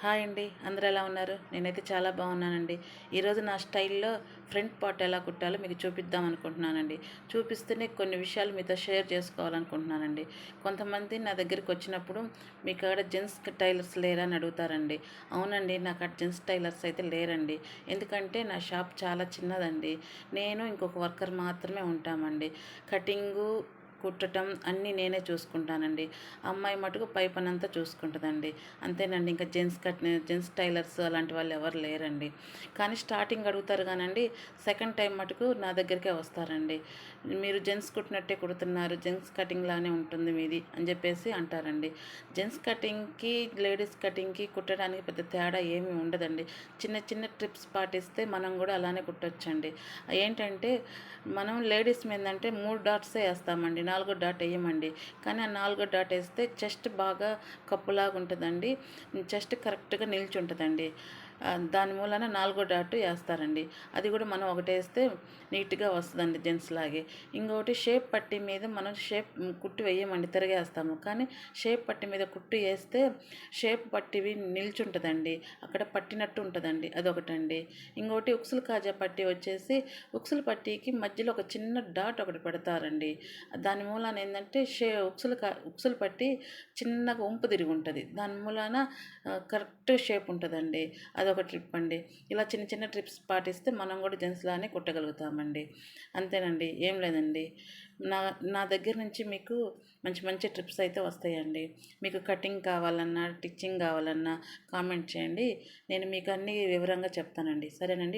Hi అండి. అందరూ ఎలా ఉన్నారు? నేనైతే చాలా బాగున్నానండి. ఈరోజు నా స్టైల్లో ఫ్రంట్ పార్ట్ ఎలా కుట్టాలో మీకు చూపిద్దాం అనుకుంటున్నానండి. చూపిస్తేనే కొన్ని విషయాలు మీతో షేర్ చేసుకోవాలనుకుంటున్నానండి. కొంతమంది నా దగ్గరికి వచ్చినప్పుడు మీ కాడ జెంట్స్ టైలర్స్ లేరా? అని అడుగుతారండి. అవునండి నాకు అక్కడ జెంట్స్ టైలర్స్ అయితే లేరండి. ఎందుకంటే నా షాప్ చాలా చిన్నదండి. నేను ఇంకొక వర్కర్ మాత్రమే ఉంటామండి. కటింగు కుట్టడం అన్నీ నేనే చూసుకుంటానండి. అమ్మాయి మటుకు పై పని అంతా చూసుకుంటుందండి. అంతేనండి ఇంకా జెంట్స్ కట్ జెంట్స్ టైలర్స్ అలాంటి వాళ్ళు ఎవరు లేరండి. కానీ స్టార్టింగ్ అడుగుతారు కానండి సెకండ్ టైం మటుకు నా దగ్గరికే వస్తారండి. మీరు జెంట్స్ కుట్టినట్టే కుడుతున్నారు జెంట్స్ కటింగ్ లానే ఉంటుంది మీది అని చెప్పేసి అంటారండి. జెంట్స్ కటింగ్కి లేడీస్ కటింగ్కి కుట్టడానికి పెద్ద తేడా ఏమీ ఉండదండి. చిన్న చిన్న ట్రిప్స్ పాటిస్తే మనం కూడా అలానే కుట్టొచ్చండి. ఏంటంటే మనం లేడీస్ మీద అంటే మూడు డాట్సే వేస్తామండి. నాలుగో డాట్ వేయమండి. కానీ ఆ నాలుగో డాట్ వేస్తే చెస్ట్ బాగా కప్పులాగా ఉంటుందండి చెస్ట్ కరెక్ట్గా నిల్చుంటుందండి. ఉంటుందండి దాని మూలన నాలుగో డాట్ వేస్తారండి. అది కూడా మనం ఒకటి వేస్తే నీట్గా వస్తుందండి జెంట్స్ లాగే. ఇంకొకటి షేప్ పట్టి మీద మనం షేప్ కుట్టు వేయమండి తిరగేస్తాము. కానీ షేప్ పట్టి మీద కుట్టు వేస్తే షేప్ పట్టివి నిల్చుంటుందండి. అక్కడ పట్టినట్టు ఉంటుందండి. అదొకటండి. ఇంకొకటి ఉక్సులు కాజా పట్టి వచ్చేసి ఉక్సులు పట్టీకి మధ్యలో ఒక చిన్న డాట్ ఒకటి పెడతారండి. దాని మూలాన ఏంటంటే షే ఉక్సులు కా ఉక్సులు పట్టి చిన్నగా ఉంపు తిరిగి ఉంటుంది. దాని మూలాన కరెక్ట్ షేప్ ఉంటుందండి. అదొక ట్రిప్ అండి. ఇలా చిన్న చిన్న ట్రిప్స్ పాటిస్తే మనం కూడా జెంట్స్లానే కుట్టగలుగుతామండి. అంతేనండి. ఏం లేదండి. నా నా దగ్గర నుంచి మీకు మంచి మంచి ట్రిప్స్ అయితే వస్తాయండి. మీకు కటింగ్ కావాలన్నా టిచ్చింగ్ కావాలన్నా కామెంట్ చేయండి. నేను మీకు అన్ని వివరంగా చెప్తానండి. సరేనండి?